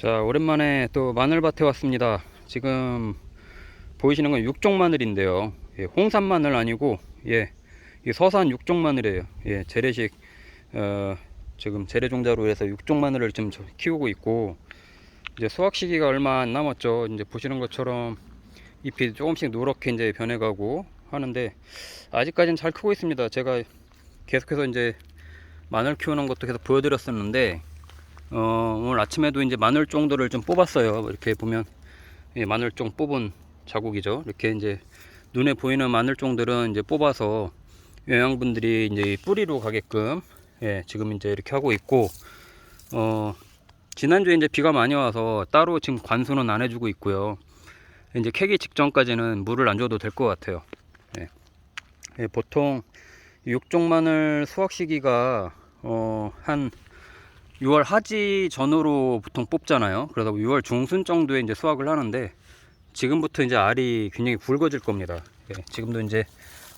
자 오랜만에 또 마늘밭에 왔습니다. 지금 보이시는 건 육종 마늘인데요. 예, 홍산 마늘 아니고 예, 이 서산 육종 마늘이에요. 예, 재래식 어, 지금 재래종자로 해서 육종 마늘을 지금 저- 키우고 있고 이제 수확 시기가 얼마 안 남았죠. 이제 보시는 것처럼 잎이 조금씩 노랗게 이제 변해가고 하는데 아직까지는 잘 크고 있습니다. 제가 계속해서 이제 마늘 키우는 것도 계속 보여드렸었는데 어, 오늘 아침에도 이제 마늘 정도를 좀 뽑았어요. 이렇게 보면 예, 마늘 종 뽑은 자국이죠. 이렇게 이제 눈에 보이는 마늘 종들은 이제 뽑아서 영양분들이 이제 이 뿌리로 가게끔 예, 지금 이제 이렇게 하고 있고 어, 지난주에 이제 비가 많이 와서 따로 지금 관수는 안 해주고 있고요. 이제 캐기 직전까지는 물을 안 줘도 될 것 같아요. 예. 예, 보통 육종 마늘 수확 시기가 어, 한 6월 하지 전후로 보통 뽑잖아요. 그래서 6월 중순 정도에 이제 수확을 하는데 지금부터 이제 알이 굉장히 굵어질 겁니다. 예, 지금도 이제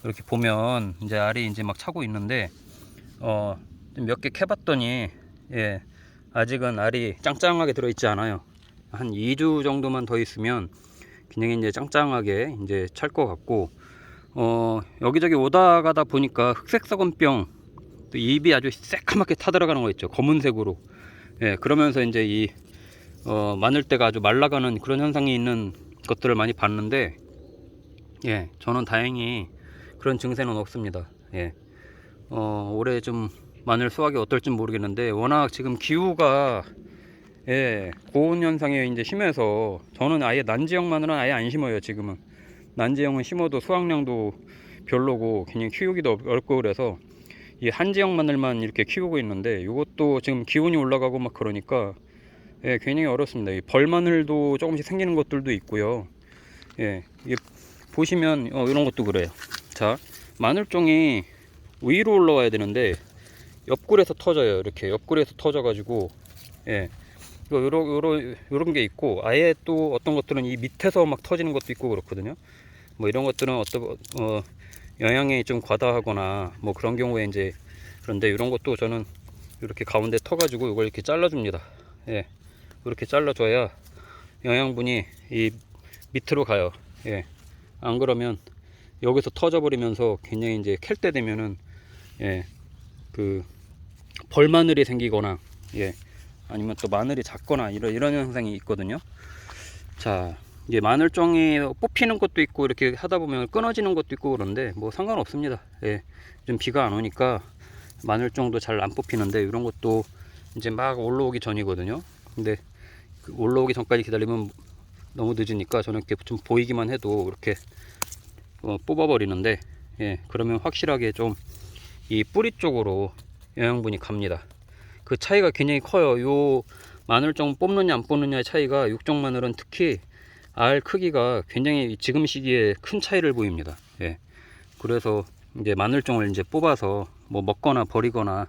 이렇게 보면 이제 알이 이제 막 차고 있는데 어, 몇 개 캐봤더니 예, 아직은 알이 짱짱하게 들어있지 않아요. 한 2주 정도만 더 있으면 굉장히 이제 짱짱하게 이제 찰 것 같고 어, 여기저기 오다 가다 보니까 흑색 썩은병 또 입이 아주 새까맣게 타들어가는 거 있죠. 검은색으로. 예 그러면서 이제 이 어, 마늘대가 아주 말라가는 그런 현상이 있는 것들을 많이 봤는데 예 저는 다행히 그런 증세는 없습니다. 예. 어, 올해 좀 마늘 수확이 어떨지 모르겠는데 워낙 지금 기후가 예 고온 현상이 이제 심해서 저는 아예 난지형 마늘은 아예 안 심어요 지금은. 난지형은 심어도 수확량도 별로고 그냥 키우기도 어렵고 그래서 이 한지형 마늘만 이렇게 키우고 있는데 이것도 지금 기온이 올라가고 막 그러니까 예, 굉장히 어렵습니다. 이 벌마늘도 조금씩 생기는 것들도 있고요. 예, 보시면 어, 이런 것도 그래요. 자, 마늘종이 위로 올라와야 되는데 옆굴에서 터져요. 이렇게 옆굴에서 터져가지고 예, 요런 요런 게 있고 아예 또 어떤 것들은 이 밑에서 막 터지는 것도 있고 그렇거든요. 뭐 이런 것들은 어떤 어 영양이 좀 과다하거나 뭐 그런 경우에 이제 그런데 이런 것도 저는 이렇게 가운데 터 가지고 이걸 이렇게 잘라 줍니다. 예, 이렇게 잘라 줘야 영양분이 이 밑으로 가요. 예, 안 그러면 여기서 터져 버리면서 굉장히 이제 캘 때 되면은 예, 그 벌마늘이 생기거나 예, 아니면 또 마늘이 작거나 이런 이런 현상이 있거든요. 자, 이제 마늘종이 뽑히는 것도 있고 이렇게 하다 보면 끊어지는 것도 있고 그런데 뭐 상관없습니다. 예. 좀 비가 안 오니까 마늘종도 잘 안 뽑히는데 이런 것도 이제 막 올라오기 전이거든요. 근데 그 올라오기 전까지 기다리면 너무 늦으니까 저는 이렇게 좀 보이기만 해도 이렇게 어, 뽑아버리는데 예. 그러면 확실하게 좀 이 뿌리 쪽으로 영양분이 갑니다. 그 차이가 굉장히 커요. 요 마늘종 뽑느냐 안 뽑느냐의 차이가 육종 마늘은 특히 알 크기가 굉장히 지금 시기에 큰 차이를 보입니다. 예. 그래서 이제 마늘종을 이제 뽑아서 뭐 먹거나 버리거나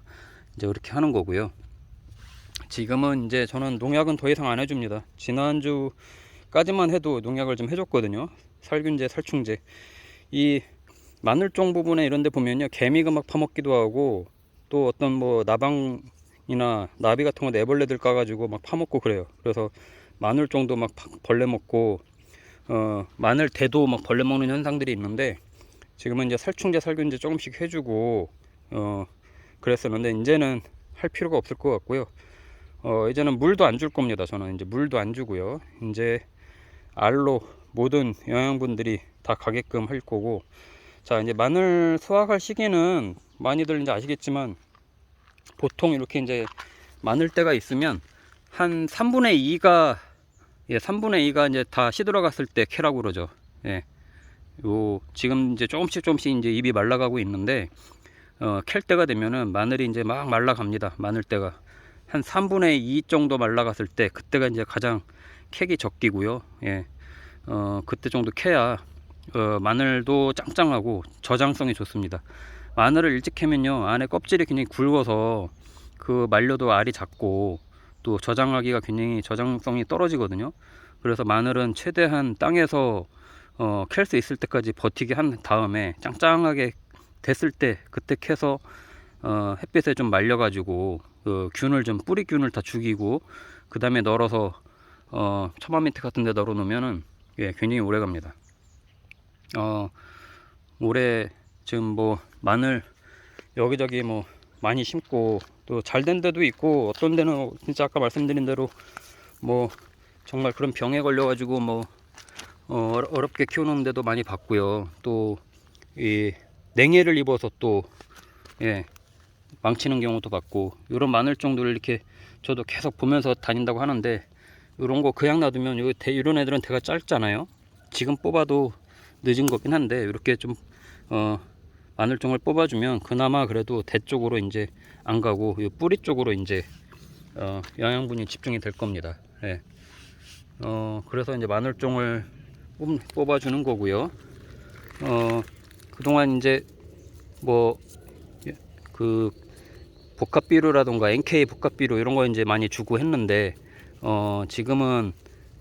이제 그렇게 하는 거고요. 지금은 이제 저는 농약은 더 이상 안 해줍니다. 지난주까지만 해도 농약을 좀 해줬거든요. 살균제, 살충제. 이 마늘종 부분에 이런 데 보면요. 개미가 막 파먹기도 하고 또 어떤 뭐 나방이나 나비 같은 거 애벌레들 까가지고 막 파먹고 그래요. 그래서 마늘 정도 막 파- 벌레 먹고 어 마늘 대도 막 벌레 먹는 현상들이 있는데 지금은 이제 살충제 살균제 조금씩 해주고 어 그랬었는데 이제는 할 필요가 없을 것 같고요. 어 이제는 물도 안 줄 겁니다 저는. 이제 물도 안 주고요. 이제 알로 모든 영양분들이 다 가게끔 할 거고. 자 이제 마늘 수확할 시기는 많이들 이제 아시겠지만 보통 이렇게 이제 마늘 때가 있으면 한 3분의 2가 예, 3분의 2가 이제 다 시들어갔을 때 캐라고 그러죠. 예. 요 지금 이제 조금씩 조금씩 이제 입이 말라가고 있는데 어, 캘 때가 되면은 마늘이 이제 막 말라갑니다. 마늘 때가 한 3분의 2 정도 말라갔을 때 그때가 이제 가장 캐기 적기고요. 예. 어, 그때 정도 캐야 어, 마늘도 짱짱하고 저장성이 좋습니다. 마늘을 일찍 캐면요 안에 껍질이 굉장히 굵어서 그 말려도 알이 작고 또 저장하기가 굉장히 저장성이 떨어지거든요. 그래서 마늘은 최대한 땅에서 어, 캘 수 있을 때까지 버티게 한 다음에 짱짱하게 됐을 때 그때 캐서 어, 햇빛에 좀 말려가지고 그 균을 좀 뿌리 균을 다 죽이고 그 다음에 널어서 어, 처마 밑에 같은 데 널어 놓으면은 예, 굉장히 오래 갑니다. 어, 올해 지금 뭐 마늘 여기저기 뭐 많이 심고 또 잘 된 데도 있고 어떤 데는 진짜 아까 말씀드린 대로 뭐 정말 그런 병에 걸려 가지고 뭐 어, 어렵게 키우는 데도 많이 봤고요. 또 이 냉해를 입어서 또 예, 망치는 경우도 봤고 이런 마늘 정도를 이렇게 저도 계속 보면서 다닌다고 하는데 이런 거 그냥 놔두면 요 대, 이런 애들은 대가 짧잖아요. 지금 뽑아도 늦은 거긴 한데 이렇게 좀 어, 마늘종을 뽑아주면 그나마 그래도 대 쪽으로 이제 안 가고 이 뿌리 쪽으로 이제 어, 영양분이 집중이 될 겁니다. 예. 어, 그래서 이제 마늘종을 뽑, 뽑아주는 거고요. 어, 그동안 이제 뭐 그 복합비료라던가 NK 복합비료 이런 거 이제 많이 주고 했는데 어, 지금은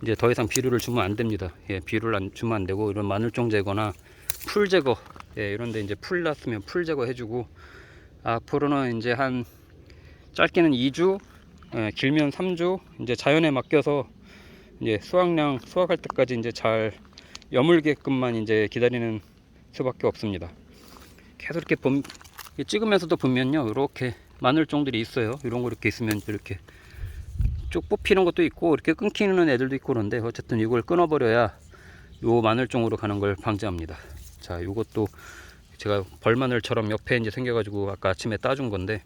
이제 더 이상 비료를 주면 안 됩니다. 예, 비료를 안 주면 안 되고 이런 마늘종 제거나 풀 제거 예, 이런데 이제 풀 났으면 풀 제거 해주고 앞으로는 이제 한 짧게는 2주, 예, 길면 3주 이제 자연에 맡겨서 이제 수확량 수확할 때까지 이제 잘 여물게끔만 이제 기다리는 수밖에 없습니다. 계속 이렇게 봄, 찍으면서도 보면요, 이렇게 마늘 종들이 있어요. 이런 거 이렇게 있으면 이렇게 쭉 뽑히는 것도 있고 이렇게 끊기는 애들도 있고 그런데 어쨌든 이걸 끊어버려야 요 마늘종으로 가는 걸 방지합니다. 자, 요것도 제가 벌마늘처럼 옆에 이제 생겨가지고 아까 아침에 따준 건데,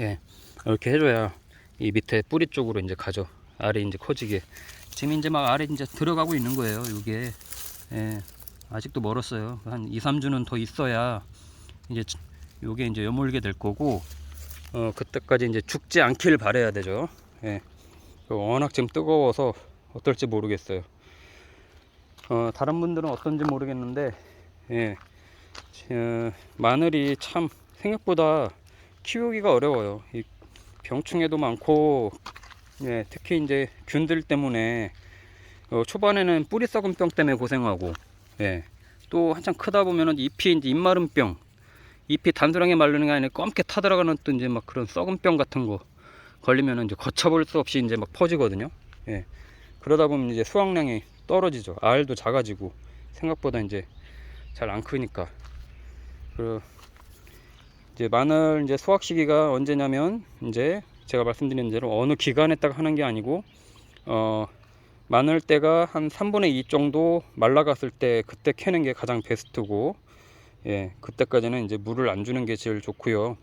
예, 이렇게 해줘야 이 밑에 뿌리 쪽으로 이제 가죠. 알이 이제 커지게. 지금 이제 막 알이 이제 들어가고 있는 거예요. 이게, 예, 아직도 멀었어요. 한 2, 3주는 더 있어야 이제 요게 이제 여물게 될 거고, 어, 그때까지 이제 죽지 않길 바래야 되죠. 예. 워낙 지금 뜨거워서 어떨지 모르겠어요. 어, 다른 분들은 어떤지 모르겠는데, 예, 어, 마늘이 참 생각보다 키우기가 어려워요. 이 병충해도 많고, 예, 특히 이제 균들 때문에 어, 초반에는 뿌리 썩은 병 때문에 고생하고, 예, 또 한참 크다 보면은 잎이 이제 잎마른 병, 잎이 단순하게 마르는 게 아니라 검게 타들어가는 또 이제 막 그런 썩은 병 같은 거 걸리면은 이제 거쳐볼 수 없이 이제 막 퍼지거든요. 예, 그러다 보면 이제 수확량이 떨어지죠. 알도 작아지고 생각보다 이제 잘 안 크니까. 그 이제 마늘 이제 수확 시기가 언제냐면 이제 제가 말씀드린 대로 어느 기간에 딱 하는 게 아니고 어 마늘 때가 한 3분의 2 정도 말라갔을 때 그때 캐는 게 가장 베스트고 예 그때까지는 이제 물을 안 주는 게 제일 좋고요.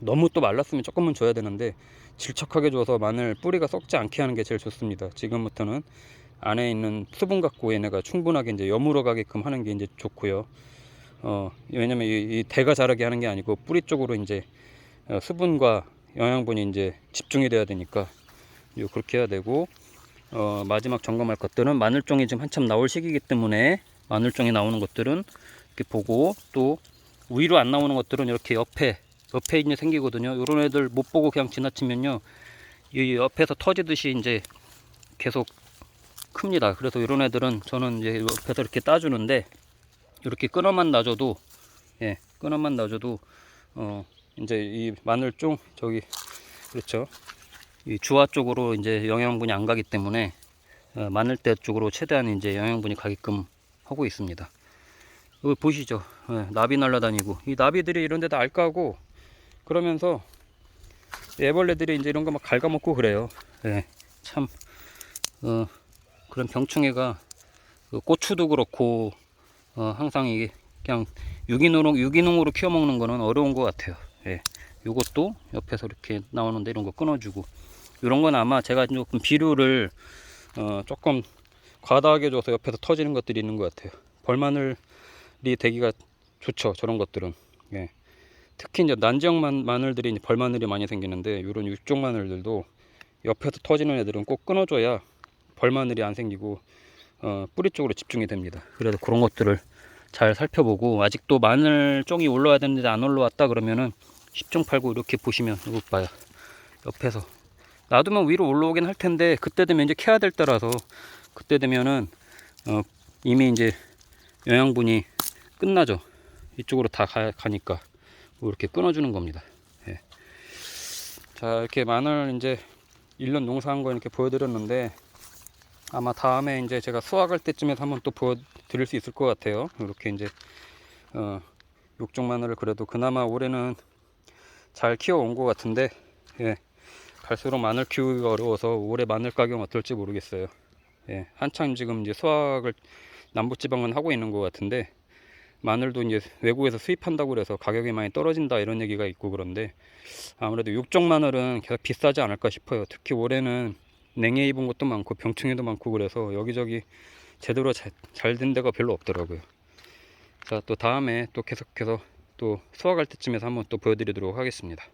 너무 또 말랐으면 조금은 줘야 되는데 질척하게 줘서 마늘 뿌리가 썩지 않게 하는 게 제일 좋습니다. 지금부터는 안에 있는 수분 갖고 얘네가 충분하게 이제 여물어 가게끔 하는 게 이제 좋고요. 어, 왜냐면 이, 이 대가 자라게 하는 게 아니고 뿌리 쪽으로 이제 어, 수분과 영양분이 이제 집중이 돼야 되니까 요 그렇게 해야 되고 어, 마지막 점검할 것들은 마늘종이 지금 한참 나올 시기이기 때문에 마늘종이 나오는 것들은 이렇게 보고 또 위로 안 나오는 것들은 이렇게 옆에 옆에 이제 생기거든요. 이런 애들 못 보고 그냥 지나치면요. 이 옆에서 터지듯이 이제 계속 큽니다. 그래서 이런 애들은 저는 이제 옆에서 이렇게 따주는데 이렇게 끊어만 놔줘도 예, 끊어만 놔줘도 어 이제 이 마늘종 저기 그렇죠. 이 주화 쪽으로 이제 영양분이 안 가기 때문에 어, 마늘대 쪽으로 최대한 이제 영양분이 가게끔 하고 있습니다. 여기 보시죠. 예, 나비 날라다니고 이 나비들이 이런 데다 알 까고 그러면서 애벌레들이 이제 이런 거 막 갉아먹고 그래요. 예, 참 어, 그런 병충해가 그 고추도 그렇고 어, 항상 이게 그냥 유기농으로 유기농으로 키워 먹는 거는 어려운 것 같아요. 예, 요것도 옆에서 이렇게 나오는데 이런 거 끊어주고 이런 건 아마 제가 조금 비료를 어, 조금 과다하게 줘서 옆에서 터지는 것들이 있는 것 같아요. 벌마늘이 되기가 좋죠. 저런 것들은. 예. 특히 이제 난지역 만- 마늘들이 벌마늘이 많이 생기는데 이런 육종 마늘들도 옆에서 터지는 애들은 꼭 끊어줘야 벌마늘이 안 생기고 어, 뿌리 쪽으로 집중이 됩니다. 그래서 그런 것들을 잘 살펴보고 아직도 마늘 종이 올라와야 되는데 안 올라왔다 그러면은 10종 팔고 이렇게 보시면 이거 봐요. 옆에서 놔두면 위로 올라오긴 할 텐데 그때 되면 이제 캐야 될 때라서 그때 되면은 어, 이미 이제 영양분이 끝나죠. 이쪽으로 다 가, 가니까 뭐 이렇게 끊어주는 겁니다. 예. 자 이렇게 마늘 이제 1년 농사한 거 이렇게 보여드렸는데 아마 다음에 이제 제가 수확할 때쯤에서 한번 또 보여드릴 수 있을 것 같아요. 이렇게 이제 어, 육종 마늘을 그래도 그나마 올해는 잘 키워온 것 같은데 예, 갈수록 마늘 키우기가 어려워서 올해 마늘 가격은 어떨지 모르겠어요. 예, 한참 지금 이제 수확을 남부지방은 하고 있는 것 같은데 마늘도 이제 외국에서 수입한다고 그래서 가격이 많이 떨어진다 이런 얘기가 있고 그런데 아무래도 육종 마늘은 계속 비싸지 않을까 싶어요. 특히 올해는 냉해 입은 것도 많고 병충해도 많고 그래서 여기저기 제대로 잘 된 데가 별로 없더라고요. 자, 또 다음에 또 계속해서 또 수확할 때쯤에서 한번 또 보여드리도록 하겠습니다.